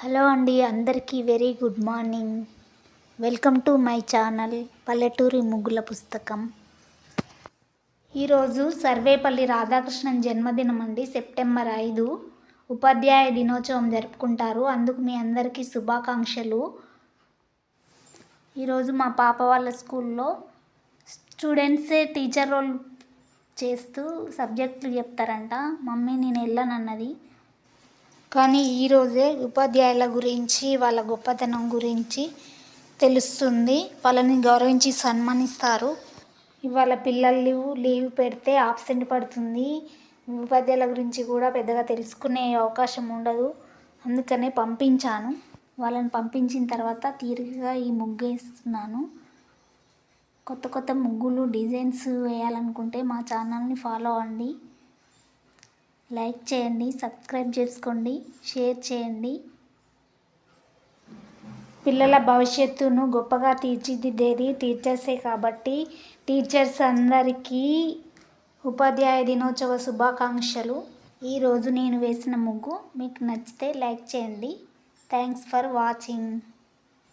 Hello అండి అందరికీ very good morning. Welcome to my channel పల్లెటూరి ముగ్గుల పుస్తకం. ఈరోజు సర్వేపల్లి రాధాకృష్ణన్ జన్మదినం అండి సెప్టెంబర్ ఐదు. ఉపాధ్యాయ దినోత్సవం జరుపుకుంటారు. అందుకు మీ అందరికీ శుభాకాంక్షలు. ఈరోజు మా పాప వాళ్ళ స్కూల్లో స్టూడెంట్సే టీచర్ రోల్ చేస్తూ సబ్జెక్టులు చెప్తారంట. మమ్మీ నేను వెళ్ళనన్నది. కానీ ఈరోజే ఉపాధ్యాయుల గురించి వాళ్ళ గొప్పతనం గురించి తెలుస్తుంది. వాళ్ళని గౌరవించి సన్మానిస్తారు. ఇవాళ పిల్లలు లీవ్ పెడితే ఆబ్సెంట్ పడుతుంది. ఉపాధ్యాయుల గురించి కూడా పెద్దగా తెలుసుకునే అవకాశం ఉండదు. అందుకనే పంపించాను. వాళ్ళని పంపించిన తర్వాత తీరికగా ఈ ముగ్గు వేస్తున్నాను కొత్త కొత్త ముగ్గులు డిజైన్స్ వేయాలనుకుంటే మా ఛానల్ని ఫాలో అండి లైక్ చేయండి సబ్స్క్రైబ్ చేసుకోండి షేర్ చేయండి. పిల్లల భవిష్యత్తును గొప్పగా తీర్చిదిద్దేది టీచర్సే కాబట్టి టీచర్స్ అందరికీ ఉపాధ్యాయ దినోత్సవ శుభాకాంక్షలు. ఈరోజు నేను వేసిన ముగ్గు మీకు నచ్చితే లైక్ చేయండి. Thanks for watching.